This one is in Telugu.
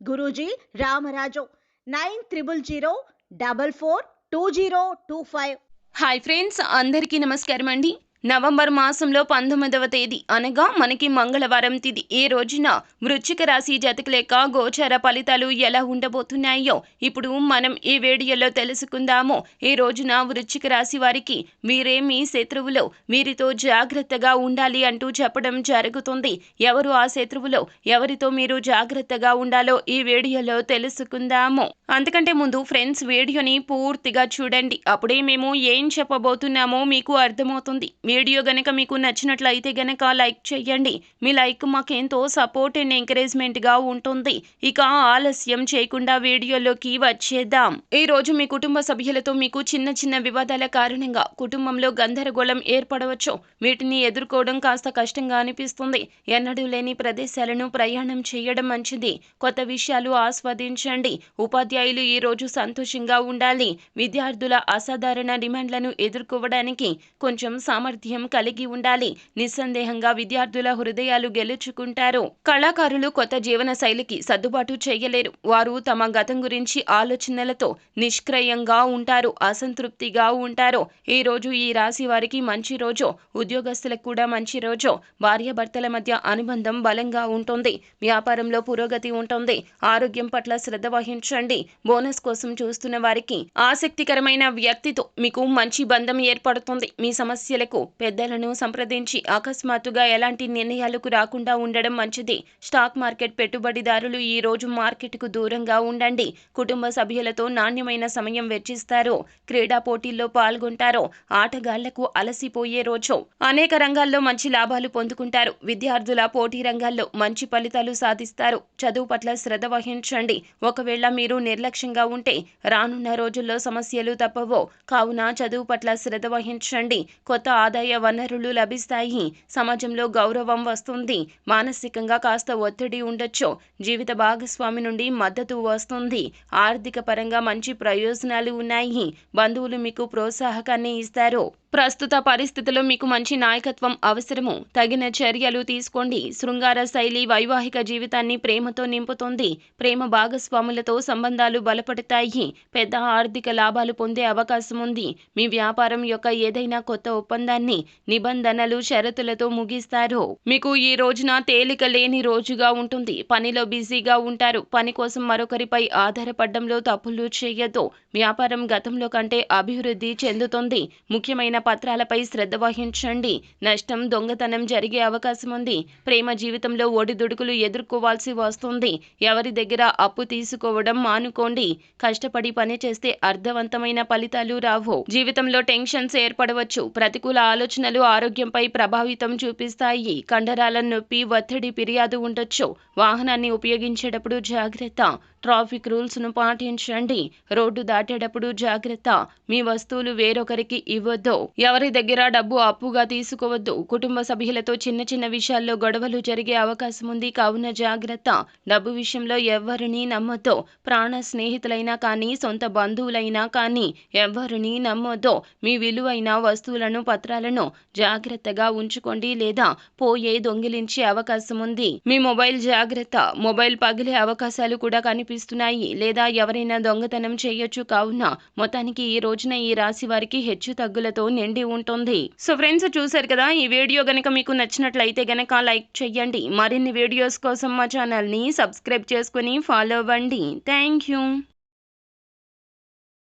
Guruji Ramaraju nine triple zero double four two zero two five. Hi friends అందరికీ నమస్కారం అండి నవంబర్ మాసంలో పంతొమ్మిదవ తేదీ అనగా మనకి మంగళవారం తిది. ఈ రోజున వృశ్చిక రాశి జతకలేక లేక గోచార ఫలితాలు ఎలా ఉండబోతున్నాయో ఇప్పుడు మనం ఈ వీడియోలో తెలుసుకుందాము. ఈ రోజున వృశ్చిక రాశి వారికి వీరేమి శత్రువులు వీరితో జాగ్రత్తగా ఉండాలి అంటూ చెప్పడం జరుగుతుంది. ఎవరు ఆ శత్రువులు ఎవరితో మీరు జాగ్రత్తగా ఉండాలో ఈ వీడియోలో తెలుసుకుందాము. అంతకంటే ముందు ఫ్రెండ్స్ వీడియోని పూర్తిగా చూడండి. అప్పుడే మేము ఏం చెప్పబోతున్నామో మీకు అర్థమవుతుంది. వీడియో గనక మీకు నచ్చినట్లయితే గనక లైక్ చేయండి మీ లైక్ మాకెంతో సపోర్ట్ అండ్ ఎంకరేజ్మెంట్గా ఉంటుంది. ఇక ఆలస్యం చేయకుండా వీడియోలోకి వచ్చేద్దాం. ఈ రోజు మీ కుటుంబ సభ్యులతో మీకు చిన్న చిన్న వివాదాల కారణంగా కుటుంబంలో గందరగోళం ఏర్పడవచ్చు. వీటిని ఎదుర్కోవడం కాస్త కష్టంగా అనిపిస్తుంది. ఎన్నడూ లేని ప్రదేశాలను ప్రయాణం చేయడం మంచిది. కొత్త విషయాలు ఆస్వాదించండి. ఉపాధ్యాయులు ఈ రోజు సంతోషంగా ఉండాలి. విద్యార్థుల అసాధారణ డిమాండ్లను ఎదుర్కోవడానికి కొంచెం సామర్థ్యం కలిగి ఉండాలి. నిస్సందేహంగా విద్యార్థుల హృదయాలు గెలుచుకుంటారు. కళాకారులు కొత్త జీవన శైలికి సర్దుబాటు చేయలేరు. వారు తమ గతం గురించి ఆలోచనలతో నిష్క్రయంగా ఉంటారు అసంతృప్తిగా ఉంటారు. ఈ రోజు ఈ రాశి వారికి మంచి రోజు ఉద్యోగస్తులకు కూడా మంచి రోజు. భార్యాభర్తల మధ్య అనుబంధం బలంగా ఉంటుంది. వ్యాపారంలో పురోగతి ఉంటుంది. ఆరోగ్యం పట్ల శ్రద్ధ వహించండి. బోనస్ కోసం చూస్తున్న వారికి ఆసక్తికరమైన వ్యక్తితో మీకు మంచి బంధం ఏర్పడుతుంది. మీ సమస్యలకు పెద్దలను సంప్రదించి అకస్మాత్తుగా ఎలాంటి నిర్ణయాలకు రాకుండా ఉండడం మంచిది. స్టాక్ మార్కెట్ పెట్టుబడిదారులు ఈ రోజు మార్కెట్కు దూరంగా ఉండండి. కుటుంబ సభ్యులతో నాణ్యమైన సమయం వెచ్చిస్తారు. క్రీడా పోటీల్లో పాల్గొంటారు. ఆటగాళ్ళకు అలసిపోయే రోజు. అనేక రంగాల్లో మంచి లాభాలు పొందుకుంటారు. విద్యార్థుల పోటీ రంగాల్లో మంచి ఫలితాలు సాధిస్తారు. చదువు పట్ల శ్రద్ధ వహించండి. ఒకవేళ మీరు నిర్లక్ష్యంగా ఉంటే రానున్న రోజుల్లో సమస్యలు తప్పవో. కావున చదువు పట్ల శ్రద్ధ వహించండి. కొత్త ఆదాయ వనరులు లభిస్తాయి. సమాజంలో గౌరవం వస్తుంది. మానసికంగా కాస్త ఒత్తిడి ఉండొచ్చు. జీవిత భాగస్వామి నుండి మద్దతు వస్తుంది. ఆర్థిక పరంగా మంచి ప్రయోజనాలు ఉన్నాయి. బంధువులు మీకు ప్రోత్సాహకాన్ని ఇస్తారు. ప్రస్తుత పరిస్థితుల్లో మీకు మంచి నాయకత్వం అవసరము. తగిన చర్యలు తీసుకోండి. శృంగార శైలి వైవాహిక జీవితాన్ని ప్రేమతో నింపుతుంది. ప్రేమ భాగస్వాములతో సంబంధాలు బలపడతాయి. పెద్ద ఆర్థిక లాభాలు పొందే అవకాశం ఉంది. మీ వ్యాపారం యొక్క ఏదైనా కొత్త ఒప్పందాన్ని నిబంధనలు షరతులతో ముగిస్తారు. మీకు ఈ రోజున తేలిక లేని రోజుగా ఉంటుంది. పనిలో బిజీగా ఉంటారు. పని కోసం మరొకరిపై ఆధారపడడంలో తప్పులు చేయొద్దు. వ్యాపారం గతంలో కంటే అభివృద్ధి చెందుతుంది. ముఖ్యమైన పత్రాలపై శ్రద్ధ వహించండి. నష్టం దొంగతనం జరిగే అవకాశం ఉంది. ప్రేమ జీవితంలో ఒడిదుడుకులు ఎదుర్కోవాల్సి వస్తుంది. ఎవరి దగ్గర అప్పు తీసుకోవడం మానుకోండి. కష్టపడి పని చేస్తే అర్థవంతమైన ఫలితాలు రావు. జీవితంలో టెన్షన్స్ ఏర్పడవచ్చు. ప్రతికూల ఆలోచనలు ఆరోగ్యంపై ప్రభావితం చూపిస్తాయి. కండరాల నొప్పి ఒత్తిడి ఫిర్యాదు ఉండొచ్చు. వాహనాన్ని ఉపయోగించేటప్పుడు జాగ్రత్త. ట్రాఫిక్ రూల్స్ను పాటించండి. రోడ్డు దాటేటప్పుడు జాగ్రత్త. మీ వస్తువులు వేరొకరికి ఇవ్వద్దు. ఎవరి దగ్గర డబ్బు అప్పుగా తీసుకోవద్దు. కుటుంబ సభ్యులతో చిన్న చిన్న విషయాల్లో గొడవలు జరిగే అవకాశం ఉంది. కావున జాగ్రత్త. డబ్బు విషయంలో ఎవరిని నమ్మొద్దు. ప్రాణ స్నేహితులైనా కానీ సొంత బంధువులైనా కానీ ఎవరిని నమ్మొద్దు. మీ విలువైన వస్తువులను పత్రాలను జాగ్రత్తగా ఉంచుకోండి లేదా పోయే దొంగిలించే అవకాశం ఉంది. మీ మొబైల్ జాగ్రత్త. మొబైల్ పగిలే అవకాశాలు కూడా కనిపిస్తున్నాయి. లేదా ఎవరైనా దొంగతనం చేయొచ్చు కావున మొత్తానికి ఈ రోజున ఈ రాశి వారికి హెచ్చు తగ్గులతో నిండి ఉంటుంది. సో ఫ్రెండ్స్ చూసారు కదా ఈ వీడియో గనక మీకు నచ్చినట్లయితే గనక లైక్ చేయండి మరిన్ని వీడియోస్ కోసం మా ఛానల్ని సబ్స్క్రైబ్ చేసుకుని ఫాలో అవ్వండి. Thank you.